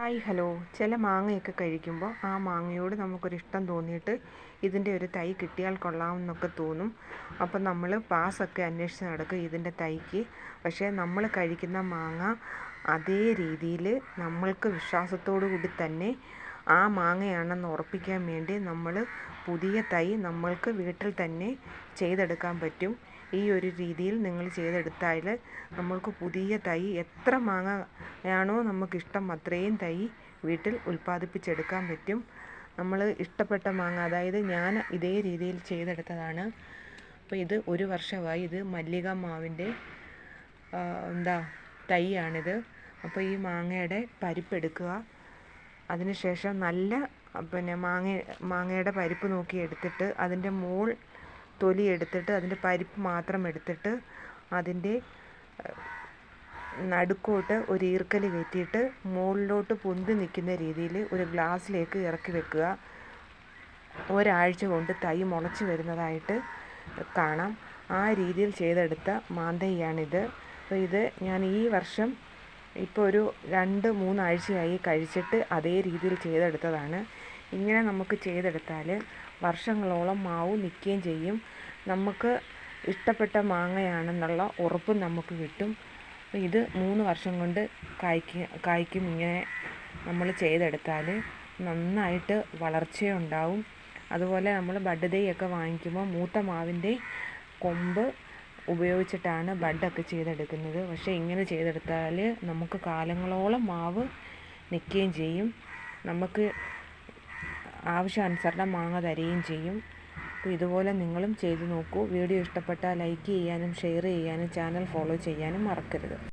Hi hello. ചില മാങ്ങയൊക്കെ കഴിക്കുമ്പോൾ ആ മാങ്ങയോട് നമുക്കൊരു ഇഷ്ടം തോന്നിയിട്ട് ഇതിന്റെ ഒരു തൈ കിട്ടിയാൽ കൊള്ളാമെന്നൊക്കെ തോന്നും. അപ്പം നമ്മൾ പാസ്സൊക്കെ അന്വേഷിച്ച് നടക്കും ഇതിന്റെ തൈക്ക്. പക്ഷേ നമ്മൾ കഴിക്കുന്ന മാങ്ങ അതേ രീതിയിൽ നമ്മൾക്ക് വിശ്വാസത്തോടു കൂടി തന്നെ ആ മാങ്ങയാണെന്ന് ഉറപ്പിക്കാൻ വേണ്ടി നമ്മൾ പുതിയ തൈ നമ്മൾക്ക് വീട്ടിൽ തന്നെ ചെയ്തെടുക്കാൻ പറ്റും. ഈ ഒരു രീതിയിൽ നിങ്ങൾ ചെയ്തെടുത്താൽ നമ്മൾക്ക് പുതിയ തൈ എത്ര മാങ്ങയാണോ നമുക്കിഷ്ടം അത്രയും തൈ വീട്ടിൽ ഉൽപ്പാദിപ്പിച്ചെടുക്കാൻ പറ്റും. നമ്മൾ ഇഷ്ടപ്പെട്ട മാങ്ങ അതായത് ഞാൻ ഇതേ രീതിയിൽ ചെയ്തെടുത്തതാണ്. അപ്പോൾ ഇത് ഒരു വർഷമായി ഇത് മല്ലിക മാവിന്റെ എന്താ തൈയാണിത്. അപ്പോൾ ഈ മാങ്ങയുടെ പരിപ്പെടുക്കുക. അതിനുശേഷം നല്ല പിന്നെ മാങ്ങ മാങ്ങയുടെ പരിപ്പ് നോക്കി എടുത്തിട്ട് അതിന്റെ മോൾ തൊലി എടുത്തിട്ട് അതിന്റെ പരിപ്പ് മാത്രം എടുത്തിട്ട് അതിന്റെ നടുക്കോട്ട് ഒരു ഈർക്കൽ കയറ്റിയിട്ട് മുകളിലോട്ട് പൊന്തി നിൽക്കുന്ന രീതിയിൽ ഒരു ഗ്ലാസ്സിലേക്ക് ഇറക്കി വെക്കുക. ഒരാഴ്ച കൊണ്ട് തൈ മുളച്ച് വരുന്നതായിട്ട് കാണാം. ആ രീതിയിൽ ചെയ്തെടുത്ത മാന്തയ്യാണിത്. അപ്പോൾ ഇത് ഞാൻ ഈ വർഷം ഇപ്പോൾ ഒരു രണ്ട് മൂന്നാഴ്ചയായി കഴിച്ചിട്ട് അതേ രീതിയിൽ ചെയ്തെടുത്തതാണ്. ഇങ്ങനെ നമുക്ക് ചെയ്തെടുത്താൽ വർഷങ്ങളോളം മാവ് നിൽക്കുകയും ചെയ്യും. നമുക്ക് ഇഷ്ടപ്പെട്ട മാങ്ങയാണെന്നുള്ള ഉറപ്പും നമുക്ക് കിട്ടും. ഇത് മൂന്ന് വർഷം കൊണ്ട് കായ്ക്കും കായ്ക്കും ഇങ്ങനെ നമ്മൾ ചെയ്തെടുത്താൽ നന്നായിട്ട് വളർച്ചയുണ്ടാവും അതുപോലെ നമ്മൾ ബഡ് ഒക്കെ വാങ്ങിക്കുമ്പോൾ മൂത്ത മാവിന്റെ കൊമ്പ് ഉപയോഗിച്ചിട്ടാണ് ബഡൊക്കെ ചെയ്തെടുക്കുന്നത്. പക്ഷേ ഇങ്ങനെ ചെയ്തെടുത്താൽ നമുക്ക് കാലങ്ങളോളം മാവ് നിൽക്കുകയും ചെയ്യും. നമുക്ക് ആവശ്യാനുസരണം മാങ്ങ തരികയും ചെയ്യും. അപ്പോൾ ഇതുപോലെ നിങ്ങളും ചെയ്തു നോക്കൂ. വീഡിയോ ഇഷ്ടപ്പെട്ടാൽ ലൈക്ക് ചെയ്യാനും ഷെയർ ചെയ്യാനും ചാനൽ ഫോളോ ചെയ്യാനും മറക്കരുത്.